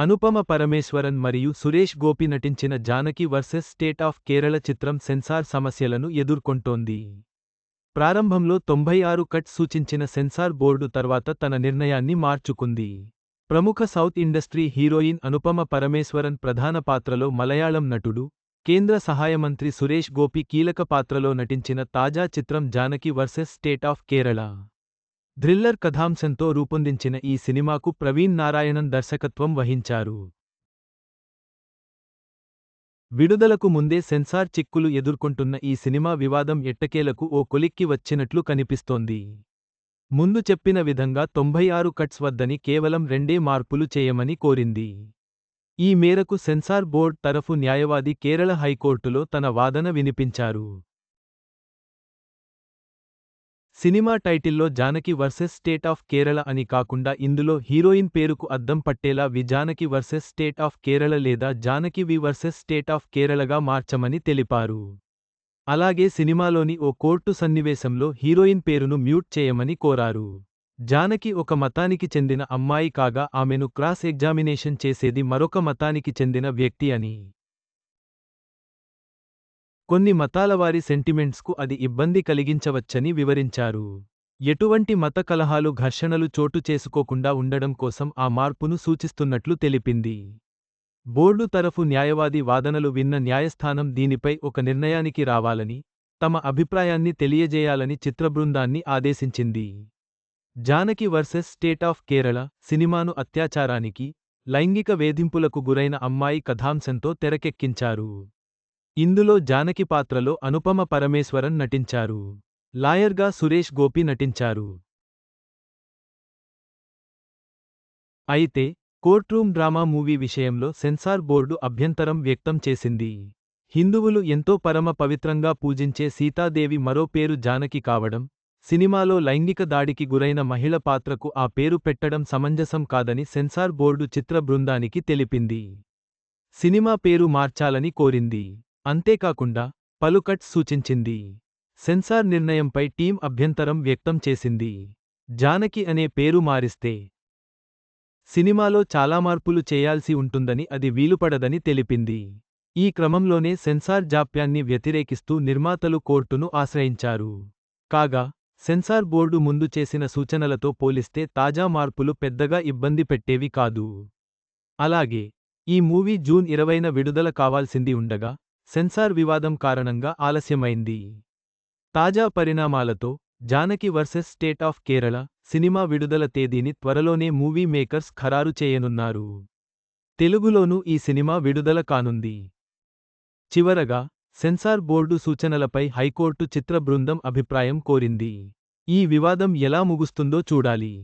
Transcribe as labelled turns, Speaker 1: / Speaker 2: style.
Speaker 1: అనుపమ పరమేశ్వరన్ మరియు సురేష్ గోపి నటించిన Janaki versus state of Kerala చిత్రం సెన్సార్ సమస్యలను ఎదుర్కొంటోంది. ప్రారంభంలో తొంభై ఆరు కట్ సూచించిన సెన్సార్ బోర్డు తర్వాత తన నిర్ణయాన్ని మార్చుకుంది. ప్రముఖ south industry heroine Anupama Parameswaran ప్రధాన పాత్రలో మలయాళం నటుడు కేంద్ర సహాయమంత్రి సురేష్ గోపి కీలక పాత్రలో నటించిన తాజా చిత్రం Janaki versus state of Kerala. Thriller కథాంశంతో రూపొందించిన ఈ సినిమాకు ప్రవీణ్ నారాయణన్ దర్శకత్వం వహించారు. విడుదలకు ముందే సెన్సార్ చిక్కులు ఎదుర్కొంటున్న ఈ సినిమా వివాదం ఎట్టకేలకు ఓ కొలిక్కి వచ్చినట్లు కనిపిస్తోంది. ముందు చెప్పిన విధంగా తొంభై ఆరు కట్స్ వద్దని కేవలం రెండే మార్పులు చేయమని కోరింది. ఈ మేరకు సెన్సార్ బోర్డ్ తరఫు న్యాయవాది కేరళ హైకోర్టులో తన వాదన వినిపించారు. సినిమా టైటిల్లో Janaki versus state of Kerala అని కాకుండా ఇందులో హీరోయిన్ పేరుకు అద్దం పట్టేలా V Janaki versus state of Kerala లేదా Janaki V versus state of కేరళగా మార్చమని తెలిపారు. అలాగే సినిమాలోని ఓ కోర్టు సన్నివేశంలో హీరోయిన్ పేరును మ్యూట్ చేయమని కోరారు. జానకి ఒక మతానికి చెందిన అమ్మాయి కాగా ఆమెను క్రాస్ ఎగ్జామినేషన్ చేసేది మరొక మతానికి చెందిన వ్యక్తి అని. కొన్ని మతాలవారి సెంటిమెంట్స్కు అది ఇబ్బంది కలిగించవచ్చని వివరించారు. ఎటువంటి మత కలహాలు ఘర్షణలు చోటు చేసుకోకుండా ఉండడం కోసం ఆ మార్పును సూచిస్తున్నట్లు తెలిపింది. బోర్డు తరఫు న్యాయవాది వాదనలు విన్న న్యాయస్థానం దీనిపై ఒక నిర్ణయానికి రావాలని తమ అభిప్రాయాన్ని తెలియజేయాలని చిత్రబృందాన్ని ఆదేశించింది. Janaki versus state of Kerala సినిమాను అత్యాచారానికి లైంగిక వేధింపులకు గురైన అమ్మాయి కథాంశంతో తెరకెక్కించారు. ఇందులో జానకి పాత్రలో అనుపమ పరమేశ్వరన్ నటించారు. లాయర్గా సురేష్ గోపి నటించారు. అయితే కోర్ట్రూమ్ డ్రామా మూవీ విషయంలో సెన్సార్ బోర్డు అభ్యంతరం వ్యక్తం చేసింది. హిందువులు ఎంతో పరమ పవిత్రంగా పూజించే సీతాదేవి మరో పేరు జానకి కావడం సినిమాలో లైంగిక దాడికి గురైన మహిళ పాత్రకు ఆ పేరు పెట్టడం సమంజసం కాదని సెన్సార్ బోర్డు చిత్ర బృందానికి తెలిపింది. సినిమా పేరు మార్చాలని కోరింది. అంతేకాకుండా పలు కట్స్ సూచించింది. సెన్సార్ నిర్ణయంపై టీం అభ్యంతరం వ్యక్తం చేసింది. జానకి అనే పేరు మారిస్తే సినిమాలో చాలా మార్పులు చేయాల్సి ఉంటుందని అది వీలుపడదని తెలిపింది. ఈ క్రమంలోనే సెన్సార్ జాప్యాన్ని వ్యతిరేకిస్తూ నిర్మాతలు కోర్టును ఆశ్రయించారు. కాగా సెన్సార్ బోర్డు ముందు చేసిన సూచనలతో పోలిస్తే తాజా మార్పులు పెద్దగా ఇబ్బంది పెట్టేవి కాదు. అలాగే ఈ మూవీ జూన్ ఇరవైన విడుదల కావాల్సింది ఉండగా సెన్సార్ వివాదం కారణంగా ఆలస్యమైంది. తాజా పరిణామాలతో Janaki versus state of Kerala cinema విడుదల తేదీని త్వరలోనే మూవీ మేకర్స్ ఖరారు చేయనున్నారు. తెలుగులోనూ ఈ సినిమా విడుదల కానుంది. చివరగా సెన్సార్ బోర్డు సూచనలపై హైకోర్టు చిత్ర బృందం అభిప్రాయం కోరింది. ఈ వివాదం ఎలా ముగుస్తుందో చూడాలి.